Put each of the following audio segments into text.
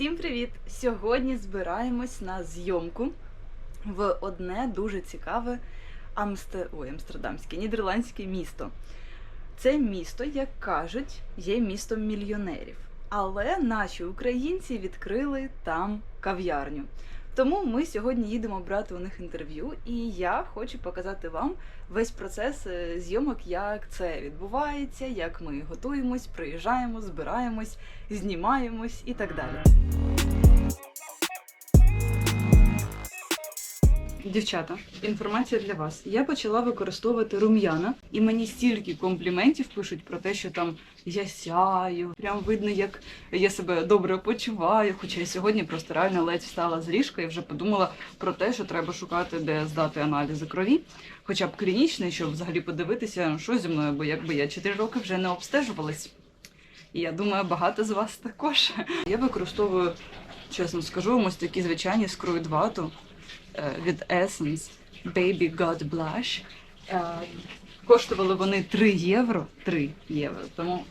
Всім привіт! Сьогодні збираємось на зйомку в одне дуже цікаве Амстер... Ой, амстердамське, нідерландське місто. Це місто, як кажуть, є містом мільйонерів. Але наші українці відкрили там кав'ярню. Тому ми сьогодні їдемо брати у них інтерв'ю, і я хочу показати вам весь процес е, зйомок, як це відбувається, як ми готуємось, приїжджаємо, збираємось, знімаємось і так далі. Дівчата, інформація для вас. Я почала використовувати рум'яна, і мені стільки компліментів пишуть про те, що там я сяю, прям видно, як я себе добре почуваю. Хоча я сьогодні просто реально ледь встала з ліжка і вже подумала про те, що треба шукати, де здати аналізи крові, хоча б клінічний, щоб взагалі подивитися, що зі мною, бо якби я 4 роки вже не обстежувалась. І я думаю, багато з вас також. Я використовую, чесно скажу, ось такі звичайні скроїд вату е, від Essence Baby God Blush. Е, Коштували вони 3 євро. 3 євро. Тому,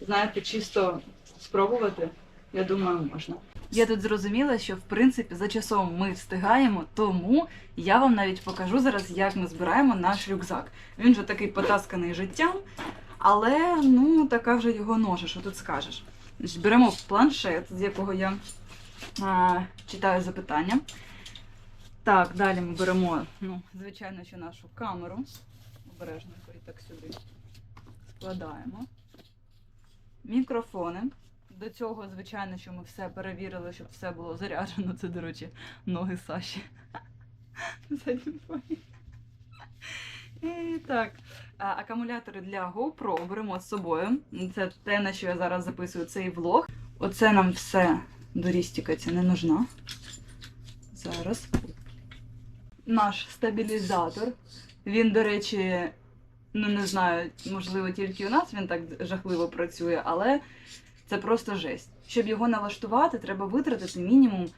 знаєте, чисто спробувати, я думаю, можна. Я тут зрозуміла, що в принципі за часом ми встигаємо, тому я вам навіть покажу зараз, як ми збираємо наш рюкзак. Він же такий потасканий життям, але ну така вже його ножа, що тут скажеш. Беремо планшет, з якого я а, читаю запитання. Так, далі ми беремо, ну, звичайно, що нашу камеру. Обережненько і так сюди складаємо. Мікрофони. До цього, звичайно, що ми все перевірили, щоб все було заряджено. Це, до речі, ноги Саші. І так, акумулятори для GoPro беремо з собою. Це те, на що я зараз записую цей влог. Оце нам все до рістіка це не нужна. Зараз. Наш стабілізатор. Він, до речі, ну не знаю, можливо, тільки у нас він так жахливо працює, але це просто жесть. Щоб його налаштувати, треба витратити мінімум,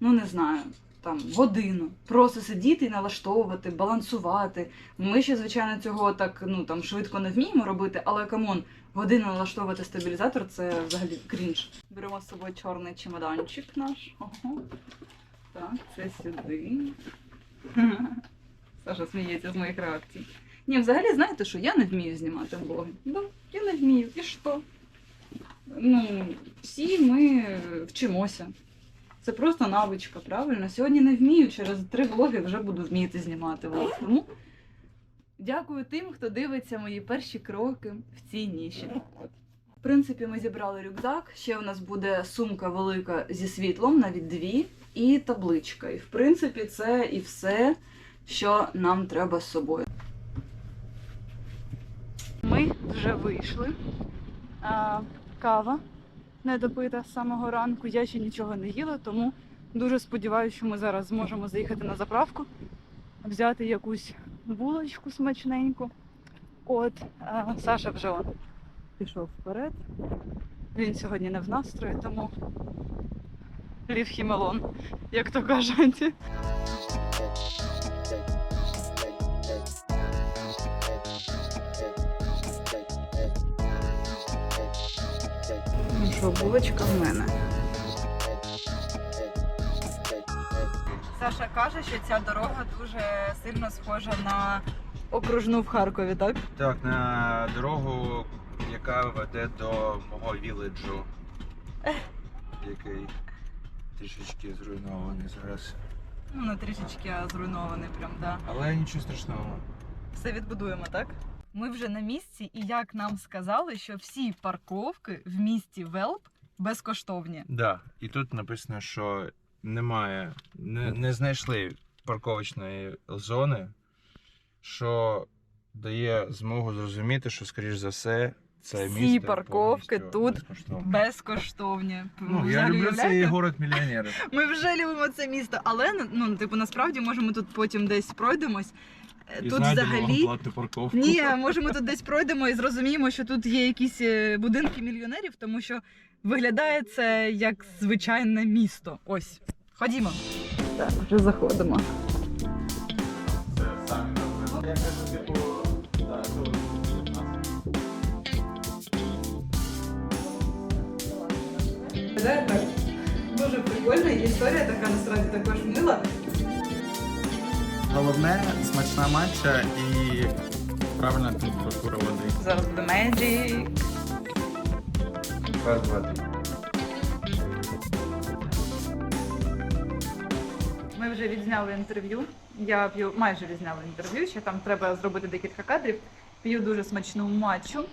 ну не знаю, там годину. Просто сидіти і налаштовувати, балансувати. Ми ще, звичайно, цього так ну там швидко не вміємо робити, але камон, годину налаштовувати стабілізатор це взагалі крінж. Беремо з собою чорний чемоданчик наш. Ого. Так, це сюди. Саша сміється з моїх реакцій. Ні, взагалі, знаєте що, я не вмію знімати влоги. Да, я не вмію. І що? Ну, всі ми вчимося. Це просто навичка, правильно? Сьогодні не вмію, через три влоги вже буду вміти знімати влог. Тому дякую тим, хто дивиться мої перші кроки в цій ніші. Принципі, ми зібрали рюкзак. Ще у нас буде сумка велика зі світлом, навіть дві, і табличка. І в принципі, це і все, що нам треба з собою. Ми вже вийшли. А, кава не допита з самого ранку. Я ще нічого не їла, тому дуже сподіваюся, що ми зараз зможемо заїхати на заправку, взяти якусь булочку смачненьку. От, а, Саша вже он пішов вперед. Він сьогодні не в настрої, тому лів хімелон, як то кажуть. Ну в мене. Саша каже, що ця дорога дуже сильно схожа на окружну в Харкові, так? Так, на дорогу, яка веде до мого віледжу, який трішечки зруйнований зараз. Ну, не трішечки а зруйнований, прям, да. Але нічого страшного. Все відбудуємо, так? Ми вже на місці, і як нам сказали, що всі парковки в місті Велп безкоштовні. Да. І тут написано, що немає, не, не знайшли парковочної зони, що дає змогу зрозуміти, що, скоріш за все, це Всі місто парковки повністю тут безкоштовне. Безкоштовні. Ну, я взагалі люблю цей уявляєте? город мільйонерів. Ми вже любимо це місто, але ну, типу, насправді можемо тут потім десь пройдемось. Е, І Тут знайдемо взагалі. платну парковку. Ні, може ми тут десь пройдемо і зрозуміємо, що тут є якісь е, будинки мільйонерів, тому що виглядає це як звичайне місто. Ось. Ходімо. Так, вже заходимо. Так. прикольно, і історія така насправді також мила. Головне смачна матча і правильна температура води. Зараз буде Magic. Раз, два, три. Ми вже відзняли інтерв'ю. Я п'ю майже відзняла інтерв'ю, ще там треба зробити декілька кадрів. П'ю дуже смачну матчу.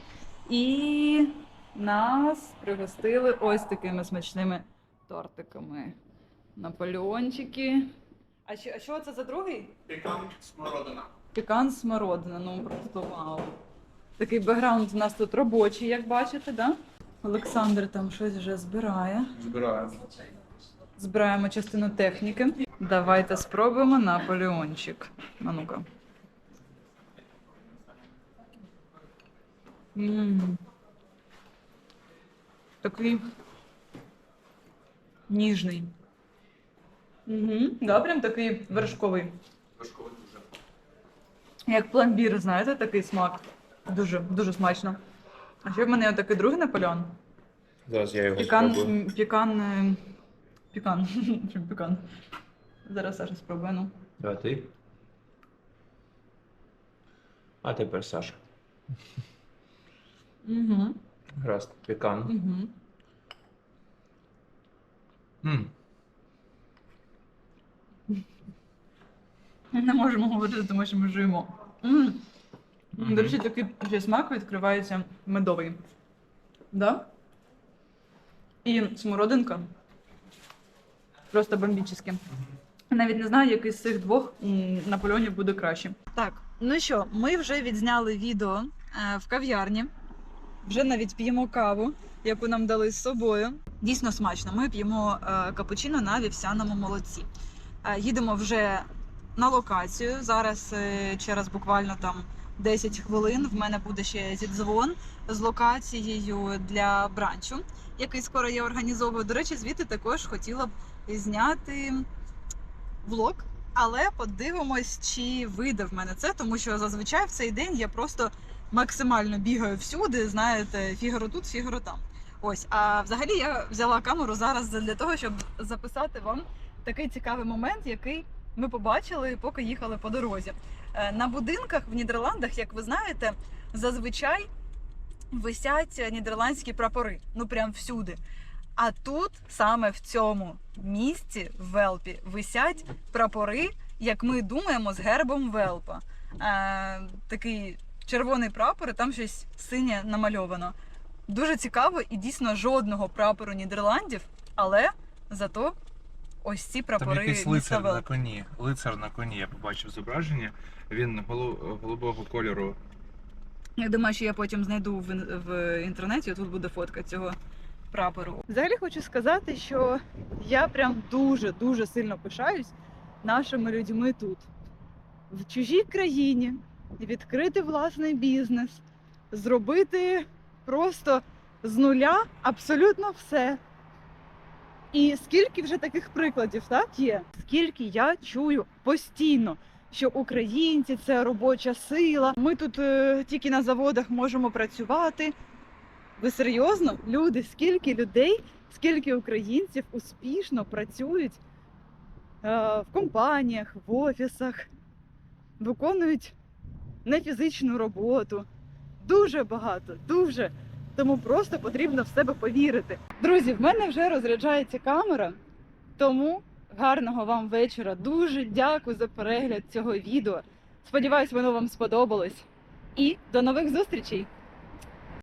І нас пригостили ось такими смачними тортиками. Наполеончики. А що, а що це за другий? Пікан смородина. Пікан смородина, ну просто вау. Такий бекграунд у нас тут робочий, як бачите, да? Олександр там щось вже збирає. Збираємо. Збираємо частину техніки. Давайте спробуємо Наполеончик. А ну-ка. Такий ніжний. Угу. Да, прям такий вершковий. Важково дуже. Як пломбір, знаєте, такий смак. Дуже, дуже смачно. А ще в мене такий другий Наполеон. Зараз я його Пікан. спробую. Пікан. е, Пікан. Чим пікан. Зараз Саша спробує, ну. Давай ти. А тепер Саша. Угу. Гаразд, пікан. Угу. М. Не можемо говорити, тому що ми живемо. М. Мгм. До речі, такий ще смак відкривається медовий. Да? І смородинка. Просто бомбічні. Навіть не знаю, який з цих двох м, Наполеонів буде краще. Так, ну що, ми вже відзняли відео е, в кав'ярні. Вже навіть п'ємо каву, яку нам дали з собою. Дійсно смачно. Ми п'ємо е, капучино на вівсяному молоці. Е, їдемо вже на локацію. Зараз е, через буквально там 10 хвилин в мене буде ще зідзвон з локацією для бранчу, який скоро я організовую. До речі, звідти також хотіла б зняти влог. Але подивимось, чи вийде в мене це, тому що зазвичай в цей день я просто максимально бігаю всюди, знаєте, фігаро тут, фігаро там. Ось, а взагалі я взяла камеру зараз для того, щоб записати вам такий цікавий момент, який ми побачили, поки їхали по дорозі. Е, На будинках в Нідерландах, як ви знаєте, зазвичай висять нідерландські прапори. Ну прям всюди. А тут, саме в цьому місці, в Велпі, висять прапори, як ми думаємо, з гербом Велпа. Е, такий червоний прапор, і там щось синє намальовано. Дуже цікаво і дійсно жодного прапору Нідерландів, але зато ось ці Там якийсь лицар на коні. Лицар на коні, я побачив зображення. Він голубого кольору. Я думаю, що я потім знайду в, в інтернеті. Тут буде фотка цього прапору. Взагалі хочу сказати, що я прям дуже дуже сильно пишаюсь нашими людьми тут, в чужій країні, відкрити власний бізнес, зробити просто з нуля абсолютно все. І скільки вже таких прикладів так є? Скільки я чую постійно, що українці це робоча сила. Ми тут е, тільки на заводах можемо працювати. Ви серйозно? Люди, скільки людей, скільки українців успішно працюють е, в компаніях, в офісах, виконують нефізичну роботу. Дуже багато, дуже. Тому просто потрібно в себе повірити. Друзі, в мене вже розряджається камера, тому гарного вам вечора. Дуже дякую за перегляд цього відео. Сподіваюсь, воно вам сподобалось. І до нових зустрічей!